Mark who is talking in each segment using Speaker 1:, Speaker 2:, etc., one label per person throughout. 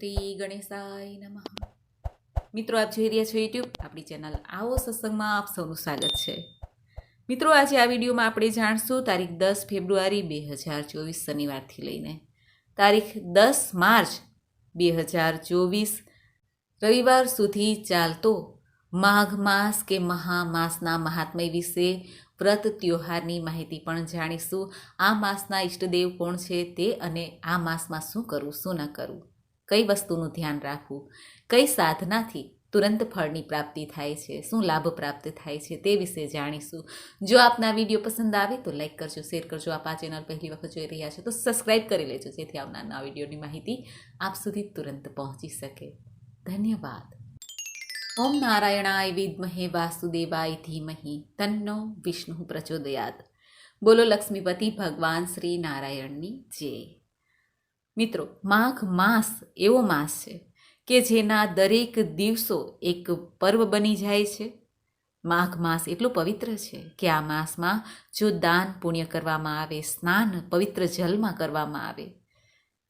Speaker 1: શ્રી ગણેશાય નમઃ. મિત્રો, આપ જોઈ રહ્યા છો યુટ્યુબ, આપણી ચેનલ આવો સત્સંગમાં આપ સૌનું સ્વાગત છે. મિત્રો, આજે આ વિડીયોમાં આપણે જાણશું તારીખ દસ ફેબ્રુઆરી બે હજાર ચોવીસ શનિવારથી લઈને. તારીખ દસ માર્ચ બે હજાર ચોવીસ રવિવાર સુધી ચાલતો માઘ માસ કે મહામાસના મહાત્મય વિશે વ્રત ત્યોહારની માહિતી પણ જાણીશું. આ માસના ઈષ્ટદેવ કોણ છે તે અને આ માસમાં શું કરવું, શું ન કરવું? કઈ વસ્તુનું ધ્યાન રાખવું, કઈ સાધનાથી તુરંત ફળની પ્રાપ્તિ થાય છે, શું લાભ પ્રાપ્ત થાય છે તે વિશે જાણીશું. જો આપના વીડિયો પસંદ આવે તો લાઈક કરજો, શેર કરજો. આપ આ ચેનલ પહેલી વખત જોઈ રહ્યા છો તો સબસ્ક્રાઈબ કરી લેજો, જેથી આવનારના વિડીયોની માહિતી આપ સુધી તુરંત પહોંચી શકે. ધન્યવાદ. ઓમ નારાયણાય વિદ્મહે વાસુદેવાય ધીમહિ, તન્નો વિષ્ણુ પ્રચોદયાત. બોલો લક્ષ્મીપતિ ભગવાન શ્રી નારાયણની જય. મિત્રો, માઘ માસ એવો માસ છે કે જેના દરેક દિવસો એક પર્વ બની જાય છે. માઘ માસ એટલો પવિત્ર છે કે આ માસમાં જો દાન પુણ્ય કરવામાં આવે, સ્નાન પવિત્ર જલમાં કરવામાં આવે,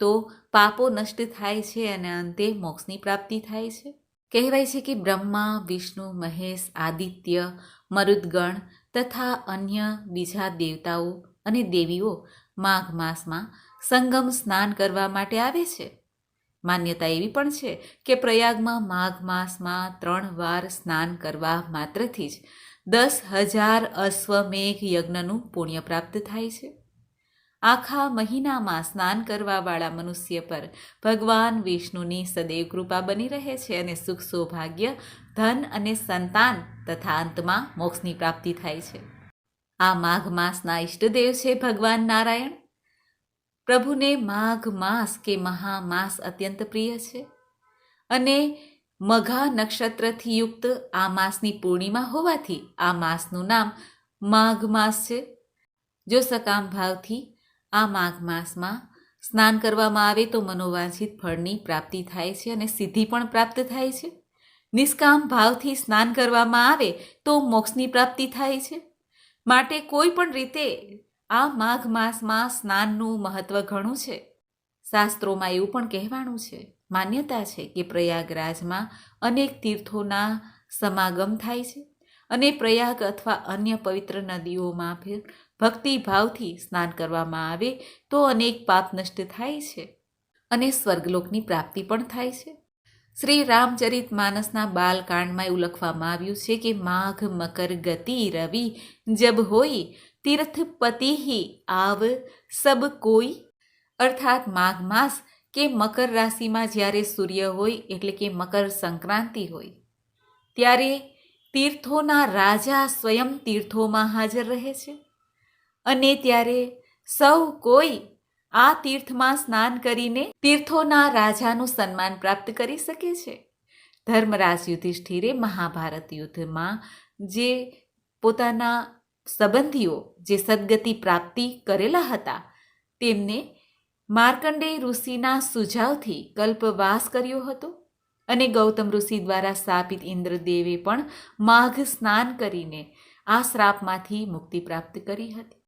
Speaker 1: તો પાપો નષ્ટ થાય છે અને અંતે મોક્ષની પ્રાપ્તિ થાય છે. કહેવાય છે કે બ્રહ્મા, વિષ્ણુ, મહેશ, આદિત્ય, મરુદગણ તથા અન્ય બીજા દેવતાઓ અને દેવીઓ માઘ માસમાં સંગમ સ્નાન કરવા માટે આવે છે. માન્યતા એવી પણ છે કે પ્રયાગમાં માઘ માસમાં ત્રણ વાર સ્નાન કરવા માત્રથી જ દસ હજાર અશ્વમેઘ યજ્ઞનું પુણ્ય પ્રાપ્ત થાય છે. આખા મહિનામાં સ્નાન કરવાવાળા મનુષ્ય પર ભગવાન વિષ્ણુની સદૈવ કૃપા બની રહે છે અને સુખ સૌભાગ્ય, ધન અને સંતાન તથા અંતમાં મોક્ષની પ્રાપ્તિ થાય છે. આ માઘ માસના ઈષ્ટદેવ છે ભગવાન નારાયણ. પ્રભુને માઘ માસ કે મહામાસ અત્યંત પ્રિય છે. અને મઘા નક્ષત્રથી યુક્ત આ માસની પૂર્ણિમા હોવાથી આ માસનું નામ માઘ માસ છે. જો સકામ ભાવથી આ માઘ માસમાં સ્નાન કરવામાં આવે તો મનોવાંછિત ફળની પ્રાપ્તિ થાય છે અને સિદ્ધિ પણ પ્રાપ્ત થાય છે. નિષ્કામ ભાવથી સ્નાન કરવામાં આવે તો મોક્ષની પ્રાપ્તિ થાય છે. માટે કોઈ પણ રીતે આ માઘ માસમાં સ્નાનનું મહત્વ ઘણું છે. શાસ્ત્રોમાં એવું પણ કહેવાનું છે, માન્યતા છે કે પ્રયાગરાજમાં અનેક તીર્થોના સમાગમ થાય છે અને પ્રયાગ અથવા અન્ય પવિત્ર નદીઓમાં ફેર ભક્તિભાવથી સ્નાન કરવામાં આવે તો અનેક પાપ નષ્ટ થાય છે અને સ્વર્ગલોકની પ્રાપ્તિ પણ થાય છે. શ્રી રામચરિત માનસના બાલકાંડમાં એવું લખવામાં આવ્યું છે કે માઘ મકર ગતિ રવિ જબ હોય તીર્થપતિ આવ સબ કોઈ? અર્થાત માઘ માસ કે મકર રાશિમાં જ્યારે સૂર્ય હોય એટલે કે મકર સંક્રાંતિ હોય, ત્યારે તીર્થોના રાજા સ્વયં તીર્થોમાં હાજર રહે છે. અને ત્યારે સૌ કોઈ આ તીર્થમાં સ્નાન કરીને તીર્થોના રાજાનું સન્માન પ્રાપ્ત કરી શકે છે. ધર્મરાજ યુધિષ્ઠિરે મહાભારત યુદ્ધમાં જે પોતાના સંબંધીઓ જે સદગતિ પ્રાપ્તિ કરેલા હતા, તેમને માર્કંડેય ઋષિના સુઝાવથી કલ્પવાસ કર્યો હતો અને ગૌતમ ઋષિ દ્વારા સ્થાપિત ઇન્દ્રદેવે પણ માઘ સ્નાન કરીને આ શ્રાપમાંથી મુક્તિ પ્રાપ્ત કરી હતી.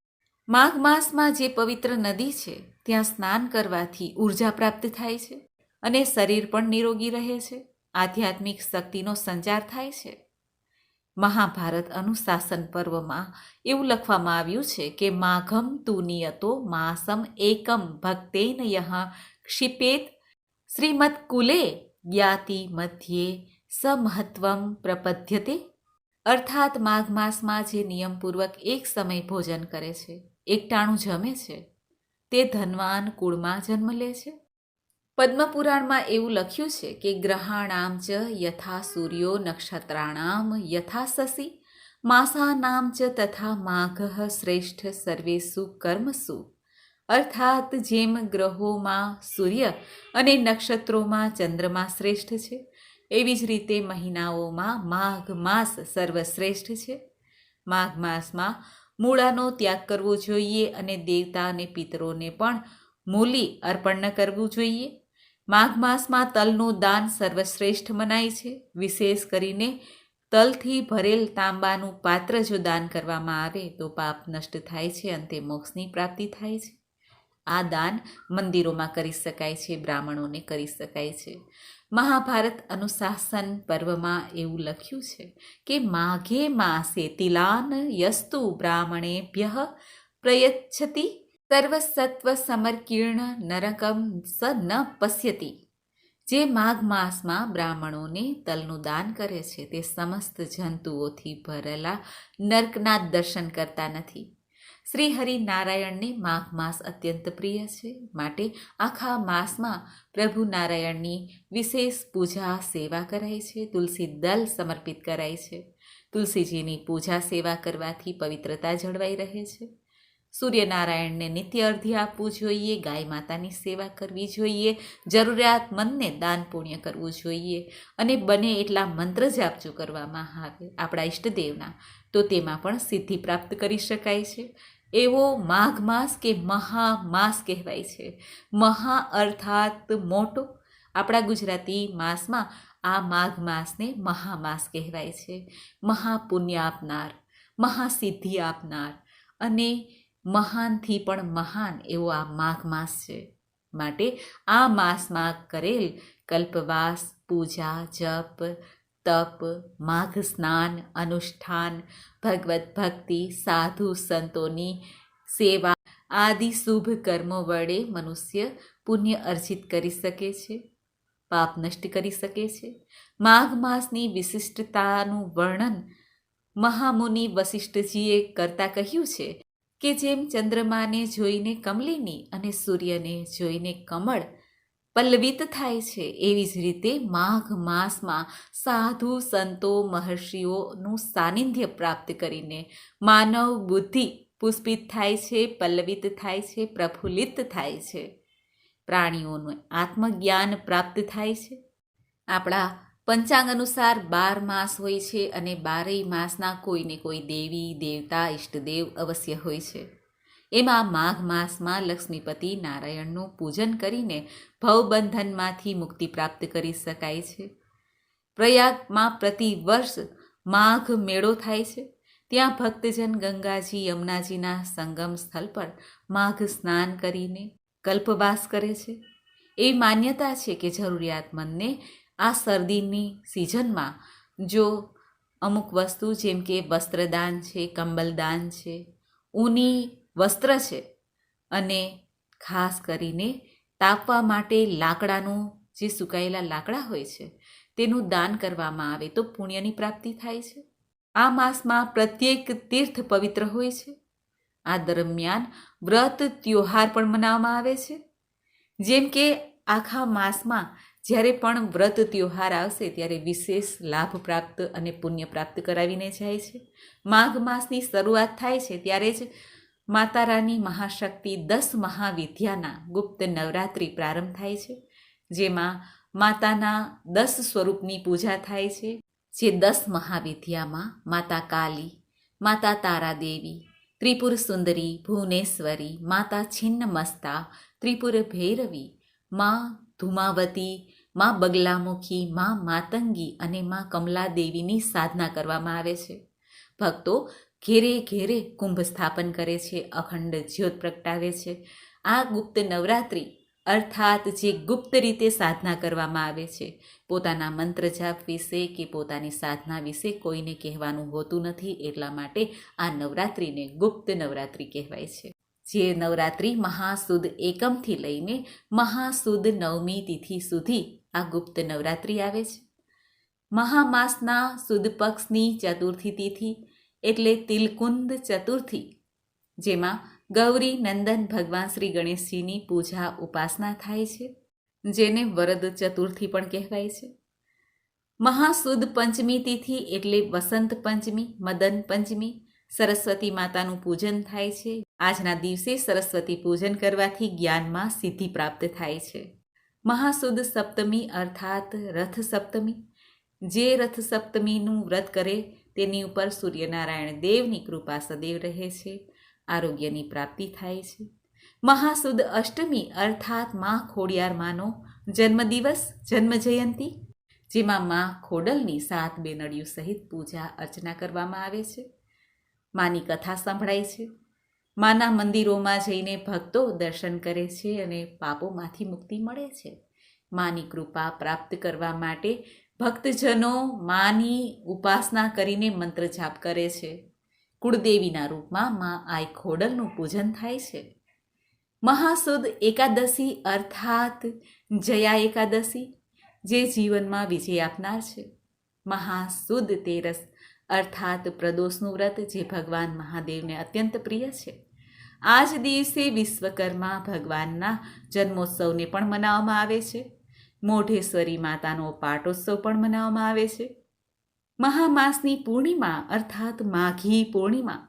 Speaker 1: માઘ માસમાં જે પવિત્ર નદી છે, ત્યાં સ્નાન કરવાથી ઊર્જા પ્રાપ્ત થાય છે અને શરીર પણ નિરોગી રહે છે, આધ્યાત્મિક શક્તિનો સંચાર થાય છે. મહાભારત અનુશાસન પર્વમાં એવું લખવામાં આવ્યું છે કે, માઘમ તુ નિયતો માસમ એકમ ભક્તેન યહ ક્ષિપેત શ્રીમદ કુલે જ્ઞાતિ મધ્યે સમહત્વમ પ્રપદ્યતે. અર્થાત માઘ માસમાં જે નિયમપૂર્વક એક સમય ભોજન કરે છે, એકટાણું જમે છે, તે ધનવાન કુળમાં જન્મ લે છે. પદ્મપુરાણમાં એવું લખ્યું છે કે ગ્રહાણામ ચ યથા સૂર્યો નક્ષત્રાણામ યથા શશી માસાનામ ચ તથા માઘ શ્રેષ્ઠ સર્વેસુ કર્મસુ. અર્થાત જેમ ગ્રહોમાં સૂર્ય અને નક્ષત્રોમાં ચંદ્રમા શ્રેષ્ઠ છે, એવી જ રીતે મહિનાઓમાં માઘ માસ સર્વશ્રેષ્ઠ છે. માઘ માસમાં મૂળાનો ત્યાગ કરવો જોઈએ અને દેવતા અને પિતરોને પણ મૂલી અર્પણ કરવું જોઈએ. માઘ માસમાં તલનું દાન સર્વશ્રેષ્ઠ મનાય છે. વિશેષ કરીને તલથી ભરેલ તાંબાનું પાત્ર જો દાન કરવામાં આવે તો પાપ નષ્ટ થાય છે, અંતે મોક્ષની પ્રાપ્તિ થાય છે. આ દાન મંદિરોમાં કરી શકાય છે, બ્રાહ્મણોને કરી શકાય છે. મહાભારત અનુશાસન પર્વમાં એવું લખ્યું છે કે માઘે માસે તિલાન યસ્તુ બ્રાહ્મણેભ્ય પ્રયચ્છતિ સર્વસત્વ સમર્કીર્ણ નરકમ સ ન પશ્યતિ. જે માઘ માસમાં બ્રાહ્મણોને તલનું દાન કરે છે, તે સમસ્ત જંતુઓથી ભરેલા નર્કના દર્શન કરતા નથી. શ્રી હરિનારાયણને માઘ માસ અત્યંત પ્રિય છે, માટે આખા માસમાં પ્રભુ નારાયણની વિશેષ પૂજા સેવા કરાય છે, તુલસી દલ સમર્પિત કરાય છે. તુલસીજીની પૂજા સેવા કરવાથી પવિત્રતા જળવાઈ રહે છે. સૂર્યનારાયણને નિત્ય અર્ધ્ય આપવું જોઈએ, ગાય માતાની સેવા કરવી જોઈએ જરૂરિયાતમંદને દાન પુણ્ય કરવું જોઈએ અને બને એટલા મંત્ર જાપજો કરવામાં આવે આપણા ઈષ્ટદેવના. તો તેમાં પણ સિદ્ધિ પ્રાપ્ત કરી શકાય છે. એવો માઘ માસ કે મહા માસ કહેવાય છે. મહા અર્થાત મોટો. આપણા ગુજરાતી માસમાં આ માઘ માસને મહામાસ કહેવાય છે. મહાપુણ્ય આપનાર મહાસિદ્ધિ આપનાર અને મહાનથી પણ મહાન એવો આ માઘ માસ છે. માટે આ માસમાં કરેલ કલ્પવાસ, પૂજા, જપ, તપ, માઘ સ્નાન, અનુષ્ઠાન ભગવત ભક્તિ, સાધુ સંતોની સેવા આદિ શુભ કર્મો વડે મનુષ્ય પુણ્ય અર્જિત કરી શકે છે, પાપ નષ્ટ કરી શકે છે. માઘ માસની વિશિષ્ટતાનું વર્ણન મહામુનિ વશિષ્ઠજીએ કરતા કહ્યું છે કે જેમ ચંદ્રમાને જોઈને કમલિની અને સૂર્યને જોઈને કમળ પલ્લવિત થાય છે, એવી જ રીતે માઘ માસમાં સાધુ સંતો, મહર્ષિઓનું સાનિધ્ય પ્રાપ્ત કરીને માનવ બુદ્ધિ પુષ્પિત થાય છે, પલ્લવિત થાય છે, પ્રફુલ્લિત થાય છે. પ્રાણીઓનું આત્મજ્ઞાન પ્રાપ્ત થાય છે. આપણા પંચાંગ અનુસાર બાર માસ હોય છે અને બારેય માસના કોઈને કોઈ દેવી, દેવતા, ઈષ્ટદેવ અવશ્ય હોય છે. એમાં માઘ માસમાં લક્ષ્મીપતિ નારાયણનું પૂજન કરીને ભવબંધનમાંથી મુક્તિ પ્રાપ્ત કરી શકાય છે. પ્રયાગમાં પ્રતિ વર્ષ માઘ મેળો થાય છે. ત્યાં ભક્તજન ગંગાજી, યમુનાજીના સંગમ સ્થળ પર માઘ સ્નાન કરીને કલ્પવાસ કરે છે. એવી માન્યતા છે કે જરૂરિયાતમંદને આ શરદીની સિઝનમાં જો અમુક વસ્તુ જેમ કે વસ્ત્રદાન છે, કંબલદાન છે, ઊની વસ્ત્ર છે અને ખાસ કરીને તાપવા માટે લાકડાનું જે સુકાયેલા લાકડા હોય છે, તેનું દાન કરવામાં આવે તો પુણ્યની પ્રાપ્તિ થાય છે. આ માસમાં પ્રત્યેક તીર્થ પવિત્ર હોય છે. આ દરમિયાન વ્રત, ત્યોહાર પણ મનાવવામાં આવે છે. જેમ કે આખા માસમાં જ્યારે પણ વ્રત ત્યોહાર આવશે ત્યારે વિશેષ લાભ પ્રાપ્ત અને પુણ્ય પ્રાપ્ત કરાવીને જાય છે. માઘ માસની શરૂઆત થાય છે ત્યારે જ માતા રાની મહાશક્તિ દસ મહાવિદ્યાના ગુપ્ત નવરાત્રિ પ્રારંભ થાય છે, જેમાં માતાના દસ સ્વરૂપની પૂજા થાય છે, જે દસ મહાવિદ્યામાં માતા કાલી, માતા તારાદેવી, ત્રિપુર સુંદરી, ભુવનેશ્વરી, માતા છિન્નમસ્તા, ત્રિપુર ભૈરવી, મા ધુમાવતી મા બગલામુખી, માં માતંગી અને મા કમલાદેવીની સાધના કરવામાં આવે છે. ભક્તો ઘેરે ઘેરે કુંભ સ્થાપન કરે છે, અખંડ જ્યોત પ્રગટાવે છે. આ ગુપ્ત નવરાત્રિ અર્થાત જે ગુપ્ત રીતે સાધના કરવામાં આવે છે, પોતાના મંત્ર જાપ વિશે કે પોતાની સાધના વિશે કોઈને કહેવાનું હોતું નથી એટલા માટે આ નવરાત્રિને ગુપ્ત નવરાત્રિ કહેવાય છે. જે નવરાત્રિ મહાસુદ એકમથી લઈને મહાસુદ નવમી તિથિ સુધી આ ગુપ્ત નવરાત્રિ આવે છે. મહામાસના સુદ પક્ષની ચતુર્થી તિથિ એટલે તિલકુંદ ચતુર્થી, જેમાં ગૌરી નંદન ભગવાન શ્રી ગણેશજીની પૂજા ઉપાસના થાય છે, જેને વરદ ચતુર્થી પણ કહેવાય છે. મહાસુદ પંચમી તિથિ એટલે વસંત પંચમી, મદન પંચમી, સરસ્વતી માતાનું પૂજન થાય છે. આજના દિવસે સરસ્વતી પૂજન કરવાથી જ્ઞાનમાં સિદ્ધિ પ્રાપ્ત થાય છે. મહાસુદ સપ્તમી અર્થાત રથ સપ્તમી જે રથ સપ્તમીનું વ્રત કરે તેની ઉપર સૂર્યનારાયણ દેવની કૃપા સદૈવ રહે છે, આરોગ્યની પ્રાપ્તિ થાય છે. મહાસુદ અષ્ટમી અર્થાત મા ખોડિયાર માનો જન્મદિવસ જન્મ જયંતી જેમાં મા ખોડલની સાત બેનડીઓ સહિત પૂજા અર્ચના કરવામાં આવે છે. માની કથા સંભળાય છે. માના મંદિરોમાં જઈને ભક્તો દર્શન કરે છે અને પાપોમાંથી મુક્તિ મળે છે. માની કૃપા પ્રાપ્ત કરવા માટે ભક્તજનો માની ઉપાસના કરીને મંત્ર જાપ કરે છે. કુળદેવીના રૂપમાં મા આઈ ખોડલનું પૂજન થાય છે. મહાસુદ એકાદશી અર્થાત જયા એકાદશી, જે જીવનમાં વિજય આપનાર છે. મહાસુદ તેરસ અર્થાત પ્રદોષનું વ્રત જે ભગવાન મહાદેવને અત્યંત પ્રિય છે. આ જ દિવસે વિશ્વકર્મા ભગવાનના જન્મોત્સવને પણ મનાવવામાં આવે છે. મોઢેશ્વરી માતાનો પાટોત્સવ પણ મનાવવામાં આવે છે. મહામાસની પૂર્ણિમા અર્થાત માઘી પૂર્ણિમા,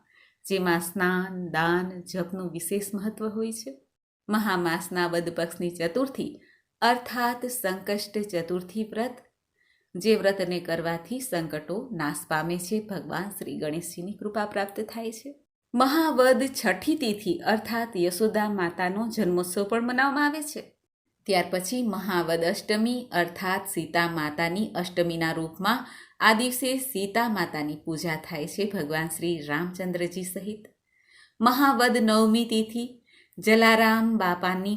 Speaker 1: જેમાં સ્નાન, દાન, જપનું વિશેષ મહત્વ હોય છે. મહામાસના વદ પક્ષની ચતુર્થી અર્થાત સંકષ્ટ ચતુર્થી વ્રત જે વ્રતને કરવાથી સંકટો નાશ પામે છે, ભગવાન શ્રી ગણેશજીની કૃપા પ્રાપ્ત થાય છે. મહાવદ છઠ્ઠી તિથિ અર્થાત યશોદા માતાનો જન્મોત્સવ પણ મનાવવામાં આવે છે. ત્યાર પછી મહાવદ અષ્ટમી અર્થાત સીતા માતાની અષ્ટમીના રૂપમાં આ દિવસે સીતા માતાની પૂજા થાય છે ભગવાન શ્રી રામચંદ્રજી સહિત. મહાવદ નવમી તિથિ જલારામ બાપાની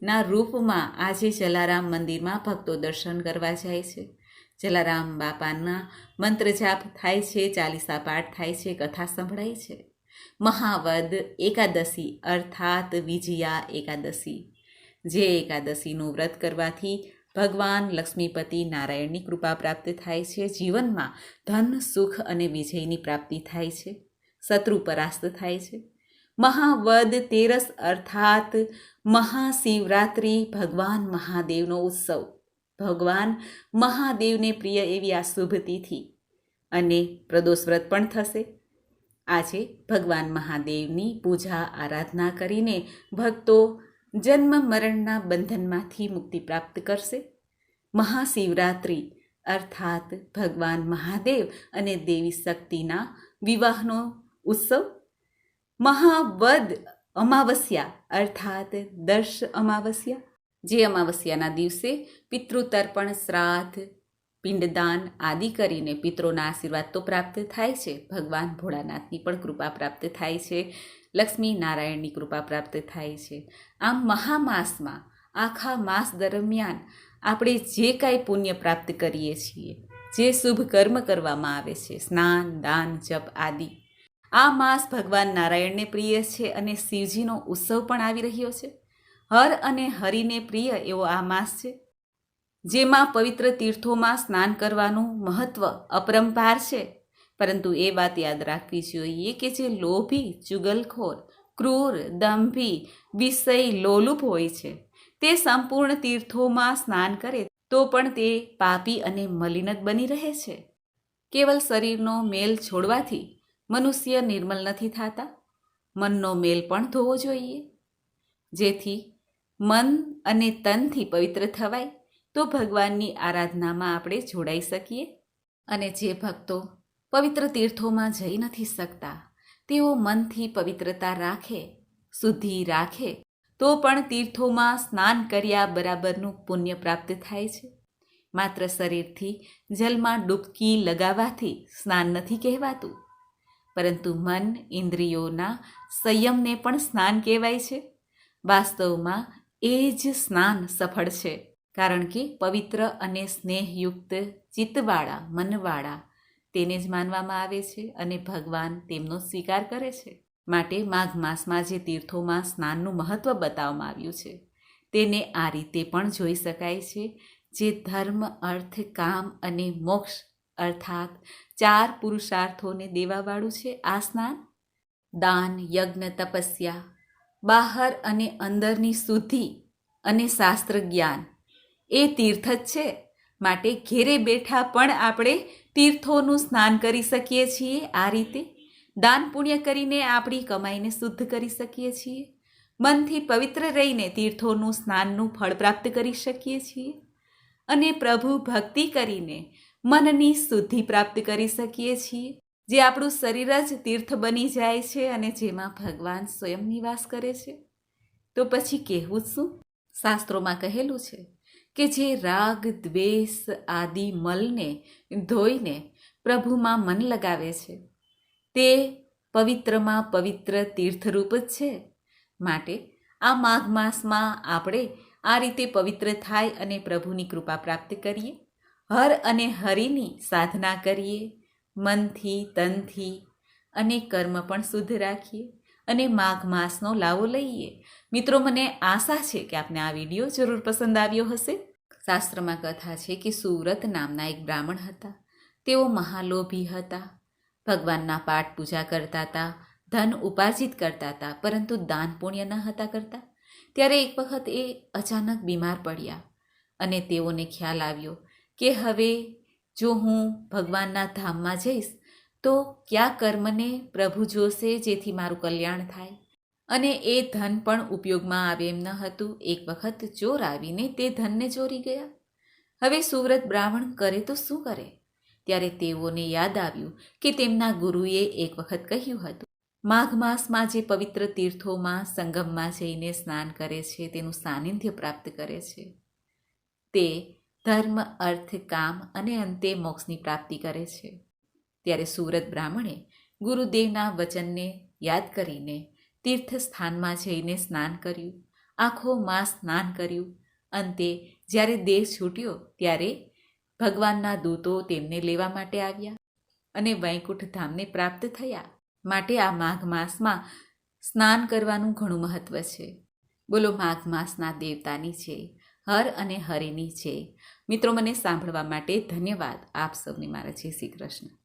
Speaker 1: પુણ્યતિથિના રૂપમાં આજે જલારામ મંદિરમાં ભક્તો દર્શન કરવા જાય છે. જલારામ બાપાના મંત્ર જાપ થાય છે, ચાલીસા પાઠ થાય છે, કથા સંભળાય છે. મહાવદ એકાદશી અર્થાત વિજયા એકાદશી. જે એકાદશીનું વ્રત કરવાથી ભગવાન લક્ષ્મીપતિ નારાયણની કૃપા પ્રાપ્ત થાય છે. જીવનમાં ધન, સુખ અને વિજયની પ્રાપ્તિ થાય છે. શત્રુ પરાસ્ત થાય છે. મહાવદ તેરસ અર્થાત મહાશિવરાત્રિ ભગવાન મહાદેવનો ઉત્સવ. ભગવાન મહાદેવને પ્રિય એવી આ શુભ તિથિ અને પ્રદોષ વ્રત પણ થશે. આજે ભગવાન મહાદેવની પૂજા આરાધના કરીને ભક્તો જન્મ મરણના બંધનમાંથી મુક્તિ પ્રાપ્ત કરશે. મહાશિવરાત્રિ અર્થાત ભગવાન મહાદેવ અને દેવી શક્તિના વિવાહનો ઉત્સવ મહાવદ અમાવસ્યા, અર્થાત દર્શ અમાવસ્યા, જે અમાવસ્યાના દિવસે પિતૃતર્પણ, શ્રાદ્ધ, પિંડદાન આદિ કરીને પિત્રોના આશીર્વાદ તો પ્રાપ્ત થાય છે. ભગવાન ભોળાનાથની પણ કૃપા પ્રાપ્ત થાય છે. લક્ષ્મી નારાયણની કૃપા પ્રાપ્ત થાય છે. આમ મહામાસમાં, આખા માસ દરમિયાન આપણે જે કાંઈ પુણ્ય પ્રાપ્ત કરીએ છીએ, જે શુભ કર્મ કરવામાં આવે છે, સ્નાન, દાન, જપ આદિ આ માસ ભગવાન નારાયણને પ્રિય છે અને શિવજીનો ઉત્સવ પણ આવી રહ્યો છે. હર અને હરિને પ્રિય એવો આ માસ છે, જેમાં પવિત્ર તીર્થોમાં સ્નાન કરવાનું મહત્વ અપરંપાર છે. પરંતુ એ વાત યાદ રાખવી જોઈએ કે જે લોભી, ચુગલખોર, ક્રૂર, દંભી, વિષય લોલુપ હોય છે, તે સંપૂર્ણ તીર્થોમાં સ્નાન કરે તો પણ તે પાપી અને મલિનત બની રહે છે. કેવલ શરીરનો મેલ છોડવાથી મનુષ્ય નિર્મલ નથી થતા. મનનો મેલ પણ ધોવો જોઈએ. જેથી મન અને તનથી પવિત્ર થવાય, તો ભગવાનની આરાધનામાં આપણે જોડાઈ શકીએ. અને જે ભક્તો પવિત્ર તીર્થોમાં જઈ નથી શકતા, તેઓ મનથી પવિત્રતા રાખે, શુદ્ધિ રાખે, તો પણ તીર્થોમાં સ્નાન કર્યા બરાબરનું પુણ્ય પ્રાપ્ત થાય છે. માત્ર શરીરથી જલમાં ડૂબકી લગાવવાથી સ્નાન નથી કહેવાતું. પરંતુ મન ઇન્દ્રિયોના સંયમને પણ સ્નાન કહેવાય છે. વાસ્તવમાં એ જ સ્નાન સફળ છે, કારણ કે પવિત્ર અને સ્નેહયુક્ત ચિત્તવાળા, મનવાળા તેને જ માનવામાં આવે છે અને ભગવાન તેમનો સ્વીકાર કરે છે. માટે માઘ માસમાં જે તીર્થોમાં સ્નાનનું મહત્ત્વ બતાવવામાં આવ્યું છે, તેને આ રીતે પણ જોઈ શકાય છે, જે ધર્મ, અર્થ, કામ અને મોક્ષ અર્થાત ચાર પુરુષાર્થોને દેવાવાળું છે આ સ્નાન. દાન, યજ્ઞ, તપસ્યા. બહાર અને અંદરની શુદ્ધિ અને શાસ્ત્ર જ્ઞાન. એ તીર્થ જ છે. માટે ઘેરે બેઠા પણ આપણે તીર્થોનું સ્નાન કરી શકીએ છીએ આ રીતે. દાન પુણ્ય કરીને આપણી કમાઈને શુદ્ધ કરી શકીએ છીએ. મનથી પવિત્ર રહીને તીર્થોનું સ્નાનનું ફળ પ્રાપ્ત કરી શકીએ છીએ. અને પ્રભુ ભક્તિ કરીને મનની શુદ્ધિ પ્રાપ્ત કરી શકીએ છીએ. જે આપણું શરીર જ તીર્થ બની જાય છે અને જેમાં ભગવાન સ્વયં નિવાસ કરે છે. તો પછી કહેવું શું? શાસ્ત્રોમાં કહેલું છે કે જે રાગ, દ્વેષ આદિ મલને ધોઈને પ્રભુમાં મન લગાવે છે, તે પવિત્રમાં પવિત્ર તીર્થરૂપ જ છે. માટે આ માઘ માસમાં આપણે આ રીતે પવિત્ર થાય અને પ્રભુની કૃપા પ્રાપ્ત કરીએ. હર અને હરિની સાધના કરીએ, મનથી, તનથી અને કર્મ પણ શુદ્ધ રાખીએ અને માઘ માસનો લાવો લઈએ. મિત્રો, મને આશા છે કે આપને આ વીડિયો જરૂર પસંદ આવ્યો હશે. શાસ્ત્રમાં કથા છે કે સુરત નામના એક બ્રાહ્મણ હતા. તેઓ મહાલોભી હતા. ભગવાનના પાઠ પૂજા કરતા હતા, ધન ઉપાર્જિત કરતા હતા, પરંતુ દાન પુણ્ય ન હતા કરતા. ત્યારે એક વખત એ અચાનક બીમાર પડ્યા અને તેઓને ખ્યાલ આવ્યો કે હવે જો હું ભગવાનના ધામમાં જઈશ, તો કયા કર્મને પ્રભુ જોશે જેથી મારું કલ્યાણ થાય? અને એ ધન પણ ઉપયોગમાં આવે એમ ન હતું. એક વખત ચોર આવીને તે ધનને ચોરી ગયા. હવે સુવ્રત બ્રાહ્મણ કરે તો શું કરે? ત્યારે તેઓને યાદ આવ્યું કે તેમના ગુરુએ એક વખત કહ્યું હતું, માઘ માસમાં જે પવિત્ર તીર્થોમાં સંગમમાં જઈને સ્નાન કરે છે, તેનું સાનિધ્ય પ્રાપ્ત કરે છે. તે ધર્મ, અર્થ, કામ અને અંતે મોક્ષની પ્રાપ્તિ કરે છે. ત્યારે સુરત બ્રાહ્મણે ગુરુદેવના વચનને યાદ કરીને તીર્થ સ્થાનમાં જઈને સ્નાન કર્યું. આખો માસ સ્નાન કર્યું. અંતે જ્યારે દેહ છૂટ્યો ત્યારે ભગવાનના દૂતો તેમને લેવા માટે આવ્યા અને વૈકુંઠ ધામને પ્રાપ્ત થયા. માટે આ માઘ માસમાં સ્નાન કરવાનું ઘણું મહત્વ છે. બોલો, માઘ માસના દેવતાની છે હર અને હરિની છે મિત્રો, મને સાંભળવા માટે ધન્યવાદ. આપ સૌને મારા જય શ્રી કૃષ્ણ.